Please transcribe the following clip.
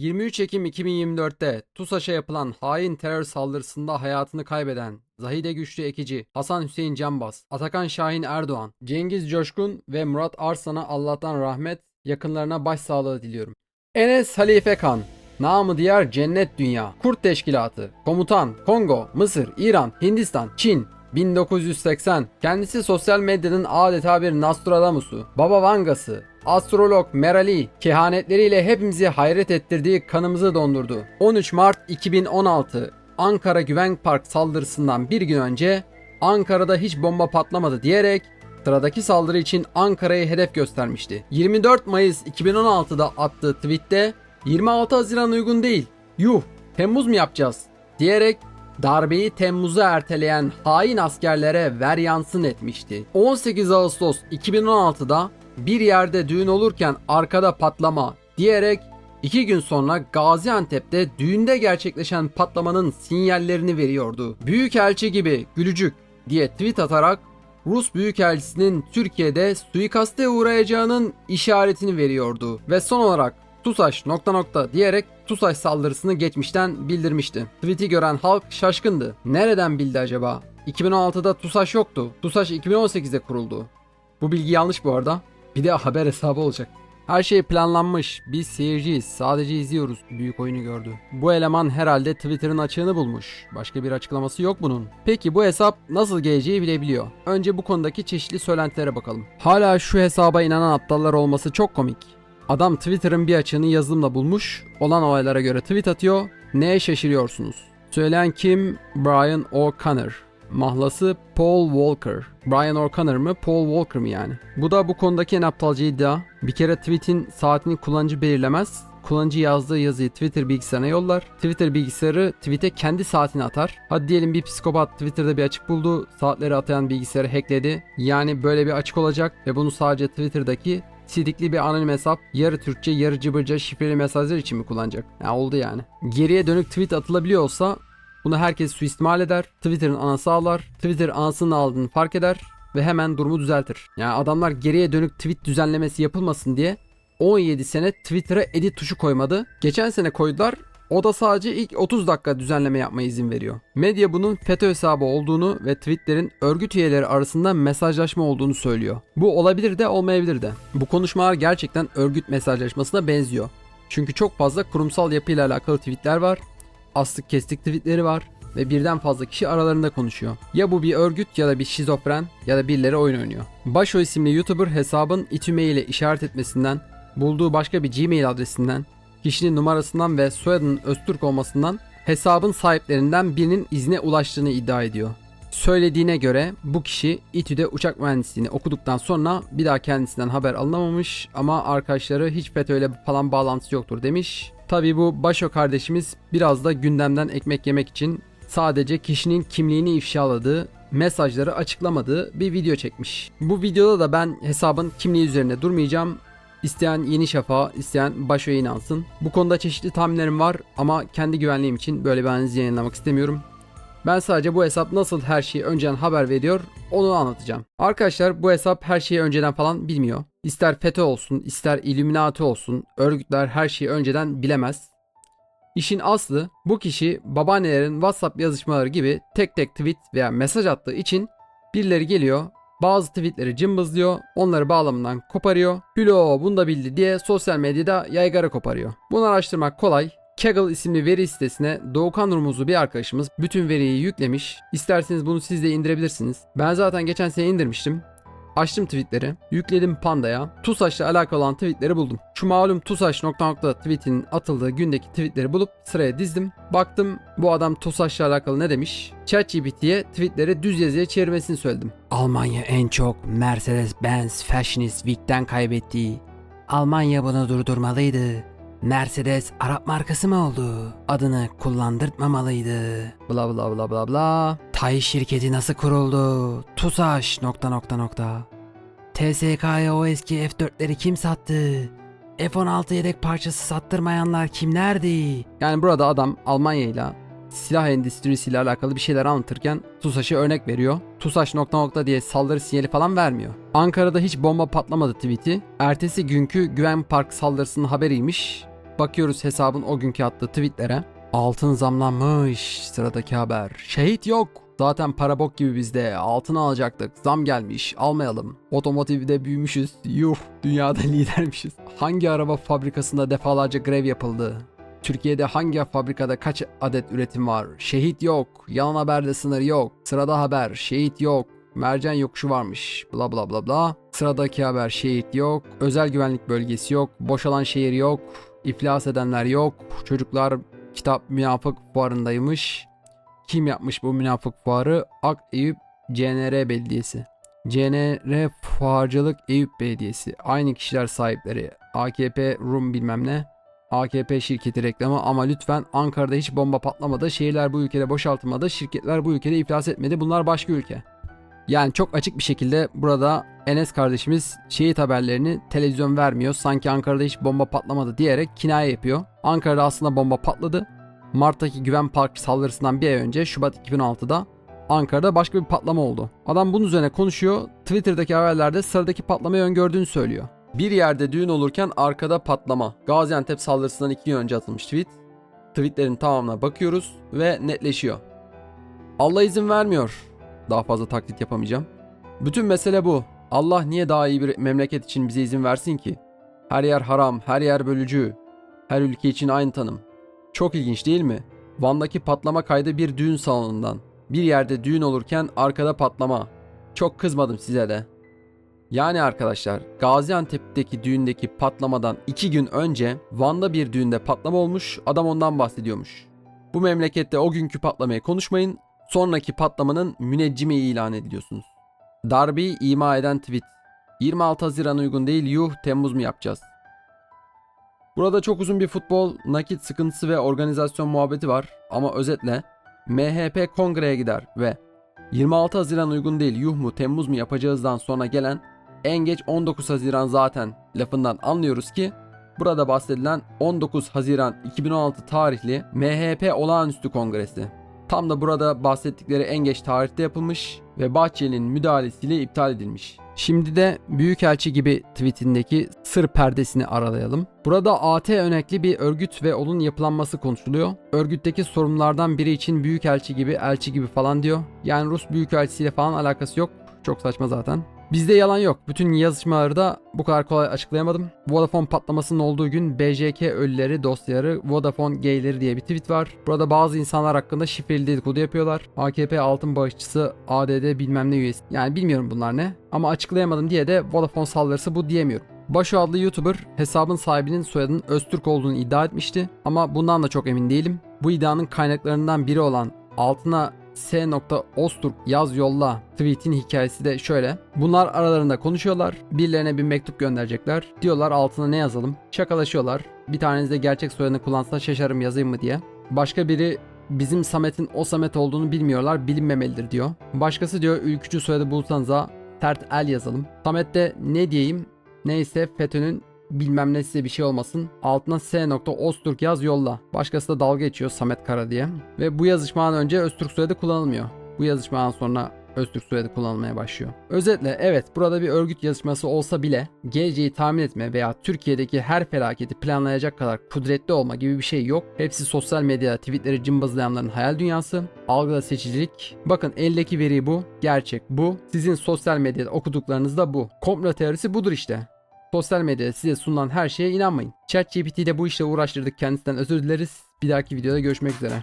23 Ekim 2024'te TUSAŞ'a yapılan hain terör saldırısında hayatını kaybeden Zahide Güçlü Ekici, Hasan Hüseyin Canbaz, Atakan Şahin Erdoğan, Cengiz Coşkun ve Murat Arslan'a Allah'tan rahmet, yakınlarına başsağlığı diliyorum. Enes Halife Kan, namı diğer Cennet Dünya, Kurt Teşkilatı, Komutan, Kongo, Mısır, İran, Hindistan, Çin, 1980. Kendisi sosyal medyanın adeta bir Nostradamus'u, Baba Vangası, astrolog Merali, kehanetleriyle hepimizi hayret ettirdiği kanımızı dondurdu. 13 Mart 2016 Ankara Güvenlik Park saldırısından bir gün önce Ankara'da hiç bomba patlamadı diyerek sıradaki saldırı için Ankara'yı hedef göstermişti. 24 Mayıs 2016'da attığı tweette 26 Haziran uygun değil. Yuh Temmuz mu yapacağız? diyerek darbeyi Temmuz'a erteleyen hain askerlere ver yansın etmişti. 18 Ağustos 2016'da bir yerde düğün olurken arkada patlama diyerek iki gün sonra Gaziantep'te düğünde gerçekleşen patlamanın sinyallerini veriyordu. Büyükelçi gibi gülücük diye tweet atarak Rus Büyükelçisi'nin Türkiye'de suikaste uğrayacağının işaretini veriyordu. Ve son olarak TUSAŞ nokta nokta diyerek TUSAŞ saldırısını geçmişten bildirmişti. Tweet'i gören halk şaşkındı. Nereden bildi acaba? 2016'da TUSAŞ yoktu. TUSAŞ 2018'de kuruldu. Bu bilgi yanlış bu arada. Bir de haber hesabı olacak. Her şey planlanmış. Biz seyirciyiz. Sadece izliyoruz. Büyük oyunu gördü. Bu eleman herhalde Twitter'ın açığını bulmuş. Başka bir açıklaması yok bunun. Peki bu hesap nasıl geleceği bilebiliyor. Önce bu konudaki çeşitli söylentilere bakalım. Hala şu hesaba inanan aptallar olması çok komik. Adam Twitter'ın bir açığını yazılımla bulmuş, olan olaylara göre tweet atıyor. Neye şaşırıyorsunuz? Söyleyen kim? Brian O'Connor. Mahlası Paul Walker. Brian O'Connor mı? Paul Walker mı yani? Bu da bu konudaki en aptalca iddia. Bir kere tweet'in saatini kullanıcı belirlemez. Kullanıcı yazdığı yazıyı Twitter bilgisayarına yollar. Twitter bilgisayarı tweet'e kendi saatini atar. Hadi diyelim bir psikopat Twitter'da bir açık buldu. Saatleri atayan bilgisayarı hackledi. Yani böyle bir açık olacak ve bunu sadece Twitter'daki sidikli bir anonim hesap yarı Türkçe yarı cıbırca şifreli mesajlar için mi kullanacak? Ya oldu yani. Geriye dönük tweet atılabiliyor olsa bunu herkes suistimal eder. Twitter'ın anası ağlar. Twitter anasının aldığını fark eder ve hemen durumu düzeltir. Yani adamlar geriye dönük tweet düzenlemesi yapılmasın diye 17 sene Twitter'a edit tuşu koymadı. Geçen sene koydular. O da sadece ilk 30 dakika düzenleme yapmaya izin veriyor. Medya bunun FETÖ hesabı olduğunu ve tweetlerin örgüt üyeleri arasında mesajlaşma olduğunu söylüyor. Bu olabilir de olmayabilir de. Bu konuşmalar gerçekten örgüt mesajlaşmasına benziyor. Çünkü çok fazla kurumsal yapıyla alakalı tweetler var. Astık kestik tweetleri var ve birden fazla kişi aralarında konuşuyor. Ya bu bir örgüt ya da bir şizofren ya da birileri oyun oynuyor. Başo isimli YouTuber hesabın itüme ile işaret etmesinden, bulduğu başka bir Gmail adresinden, kişinin numarasından ve soyadının Öztürk olmasından hesabın sahiplerinden birinin izne ulaştığını iddia ediyor. Söylediğine göre bu kişi İTÜ'de uçak mühendisliğini okuduktan sonra bir daha kendisinden haber alınamamış ama arkadaşları hiç FETÖ'yle falan bağlantısı yoktur demiş. Tabi bu Başo kardeşimiz biraz da gündemden ekmek yemek için sadece kişinin kimliğini ifşaladığı, mesajları açıklamadığı bir video çekmiş. Bu videoda da ben hesabın kimliği üzerine durmayacağım. İsteyen Yeni Şafak'a, isteyen Başo'ya inansın. Bu konuda çeşitli tahminlerim var ama kendi güvenliğim için böyle bir analiz yayınlamak istemiyorum. Ben sadece bu hesap nasıl her şeyi önceden haber veriyor onu anlatacağım. Arkadaşlar bu hesap her şeyi önceden falan bilmiyor. İster FETÖ olsun, ister Illuminati olsun, örgütler her şeyi önceden bilemez. İşin aslı bu kişi babaannelerin WhatsApp yazışmaları gibi tek tek tweet veya mesaj attığı için birileri geliyor bazı tweetleri cımbızlıyor, onları bağlamından koparıyor. Hülo bunu da bildi diye sosyal medyada yaygara koparıyor. Bunu araştırmak kolay. Kaggle isimli veri sitesine Doğukan Rumuzlu bir arkadaşımız bütün veriyi yüklemiş. İsterseniz bunu siz de indirebilirsiniz. Ben zaten geçen sene indirmiştim. Açtım tweetleri, yükledim Panda'ya. TUSAŞ'la alakalı olan tweetleri buldum. Şu malum TUSAŞ nokta nokta tweetinin atıldığı gündeki tweetleri bulup sıraya dizdim. Baktım bu adam TUSAŞ'la alakalı ne demiş? ChatGPT'ye tweetleri düz yazıya çevirmesini söyledim. Almanya en çok Mercedes-Benz Fashionist Week'ten kaybettiği. Almanya bunu durdurmalıydı. Mercedes Arap markası mı oldu? Adını kullandırtmamalıydı. Bla bla bla bla bla. Tay şirketi nasıl kuruldu? TUSAŞ nokta nokta nokta. TSK'ya o eski F4'leri kim sattı? F-16 yedek parçası sattırmayanlar kimlerdi? Yani burada adam Almanya ile silah endüstrisiyle alakalı bir şeyler anlatırken TUSAŞ'a örnek veriyor. TUSAŞ nokta nokta diye saldırı sinyali falan vermiyor. Ankara'da hiç bomba patlamadı tweet'i. Ertesi günkü Güven Park saldırısının haberiymiş. Bakıyoruz hesabın o günkü attığı tweetlere. Altın zamlanmış. Sıradaki haber. Şehit yok. Zaten para bok gibi bizde. Altın alacaktık. Zam gelmiş. Almayalım. Otomotivde büyümüşüz. Yuh. Dünyada lidermişiz. Hangi araba fabrikasında defalarca grev yapıldı? Türkiye'de hangi fabrikada kaç adet üretim var? Şehit yok. Yalan haberde sınır yok. Sırada haber. Şehit yok. Mercan yokuşu varmış. Bla bla bla bla. Sıradaki haber şehit yok. Özel güvenlik bölgesi yok. Boşalan şehir yok. İflas edenler yok. Çocuklar kitap münafık fuarındaymış. Kim yapmış bu münafık fuarı? Ak Eyüp CNR Belediyesi. CNR Fuarcılık Eyüp Belediyesi. Aynı kişiler sahipleri. AKP Rum bilmem ne. AKP şirketi reklamı ama lütfen Ankara'da hiç bomba patlamadı. Şehirler bu ülkede boşaltılmadı. Şirketler bu ülkede iflas etmedi. Bunlar başka ülke. Yani çok açık bir şekilde burada Enes kardeşimiz şehit haberlerini televizyon vermiyor. Sanki Ankara'da hiç bomba patlamadı diyerek kinaye yapıyor. Ankara'da aslında bomba patladı. Mart'taki Güven Park saldırısından bir ay önce Şubat 2006'da Ankara'da başka bir patlama oldu. Adam bunun üzerine konuşuyor. Twitter'daki haberlerde sıradaki patlamayı öngördüğünü söylüyor. Bir yerde düğün olurken arkada patlama. Gaziantep saldırısından iki gün önce atılmış tweet. Tweetlerin tamamına bakıyoruz ve netleşiyor. Allah izin vermiyor. Daha fazla taklit yapamayacağım. Bütün mesele bu. Allah niye daha iyi bir memleket için bize izin versin ki? Her yer haram, her yer bölücü. Her ülke için aynı tanım. Çok ilginç değil mi? Van'daki patlama kaydı bir düğün salonundan. Bir yerde düğün olurken arkada patlama. Çok kızmadım size de. Yani arkadaşlar Gaziantep'teki düğündeki patlamadan iki gün önce Van'da bir düğünde patlama olmuş adam ondan bahsediyormuş. Bu memlekette o günkü patlamayı konuşmayın sonraki patlamanın müneccimi ilan ediliyorsunuz. Darbeyi ima eden tweet. 26 Haziran uygun değil yuh Temmuz mu yapacağız? Burada çok uzun bir futbol, nakit sıkıntısı ve organizasyon muhabbeti var ama özetle MHP kongreye gider ve 26 Haziran uygun değil yuh mu Temmuz mu yapacağızdan sonra gelen en geç 19 Haziran zaten lafından anlıyoruz ki burada bahsedilen 19 Haziran 2016 tarihli MHP olağanüstü kongresi. Tam da burada bahsettikleri en geç tarihte yapılmış ve Bahçeli'nin müdahalesiyle iptal edilmiş. Şimdi de Büyükelçi gibi tweetindeki sır perdesini aralayalım. Burada AT örnekli bir örgüt ve onun yapılanması konuşuluyor. Örgütteki sorumlulardan biri için Büyükelçi gibi, elçi gibi falan diyor. Yani Rus Büyükelçisiyle falan alakası yok. Çok saçma zaten. Bizde yalan yok. Bütün yazışmaları da bu kadar kolay açıklayamadım. Vodafone patlamasının olduğu gün BJK ölüleri dosyaları Vodafone gayleri diye bir tweet var. Burada bazı insanlar hakkında şifreli dedikodu yapıyorlar. AKP altın bağışçısı ADD bilmem ne üyesi. Yani bilmiyorum bunlar ne. Ama açıklayamadım diye de Vodafone saldırısı bu diyemiyorum. Başo adlı YouTuber hesabın sahibinin soyadının Öztürk olduğunu iddia etmişti ama bundan da çok emin değilim. Bu iddianın kaynaklarından biri olan altına S.Osturk yaz yolla tweet'in hikayesi de şöyle. Bunlar aralarında konuşuyorlar. Birilerine bir mektup gönderecekler. Diyorlar altına ne yazalım? Şakalaşıyorlar. Bir taneniz gerçek soyadını kullansa şaşarım yazayım mı diye. Başka biri bizim Samet'in o Samet olduğunu bilmiyorlar bilinmemelidir diyor. Başkası diyor ülkücü soyadı bulsanıza tert el yazalım. Samet de ne diyeyim neyse FETÖ'nün bilmem ne size bir şey olmasın. Altına S.Öztürk yaz yolla. Başkası da dalga geçiyor Samet Kara diye. Ve bu yazışmadan önce Öztürk soyadı kullanılmıyor. Bu yazışmadan sonra Öztürk soyadı kullanılmaya başlıyor. Özetle evet burada bir örgüt yazışması olsa bile geleceği tahmin etme veya Türkiye'deki her felaketi planlayacak kadar kudretli olma gibi bir şey yok. Hepsi sosyal medyada tweetleri cımbızlayanların hayal dünyası. Algıda seçicilik. Bakın eldeki veri bu. Gerçek bu. Sizin sosyal medyada okuduklarınız da bu. Komplo teorisi budur işte. Sosyal medyada size sunulan her şeye inanmayın. ChatGPT ile bu işle uğraştırdık kendisinden özür dileriz. Bir dahaki videoda görüşmek üzere.